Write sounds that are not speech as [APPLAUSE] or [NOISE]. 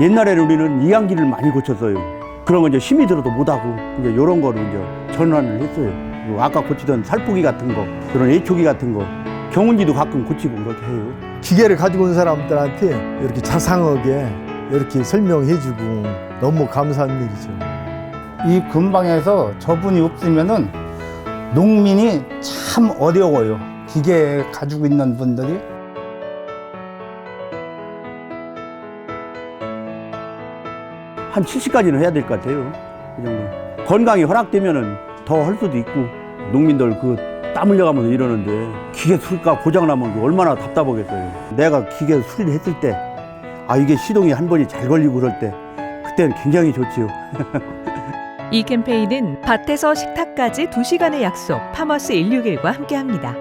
옛날에는 우리는 이양기를 많이 고쳤어요. 그런 거 이제 힘이 들어도 못하고 이제 이런 거로 이제 전환을 했어요. 그리고 아까 고치던 살포기 같은 거, 그런 애초기 같은 거, 경운기도 가끔 고치고 그렇게 해요. 기계를 가지고 온 사람들한테 이렇게 자상하게 이렇게 설명해주고 너무 감사한 일이죠. 이 근방에서 저분이 없으면은 농민이 참 어려워요. 기계 가지고 있는 분들이 한 70까지는 해야 될 것 같아요. 그 정도. 건강이 허락되면은 더 할 수도 있고 농민들 그 땀 흘려가면서 이러는데 기계 수리가 고장나면 얼마나 답답하겠어요. 내가 기계 수리를 했을 때 아 이게 시동이 한 번이 잘 걸리고 그럴 때 그때는 굉장히 좋지요. [LAUGHS] 이 캠페인은 밭에서 식탁까지 2시간의 약속 파머스 161과 함께합니다.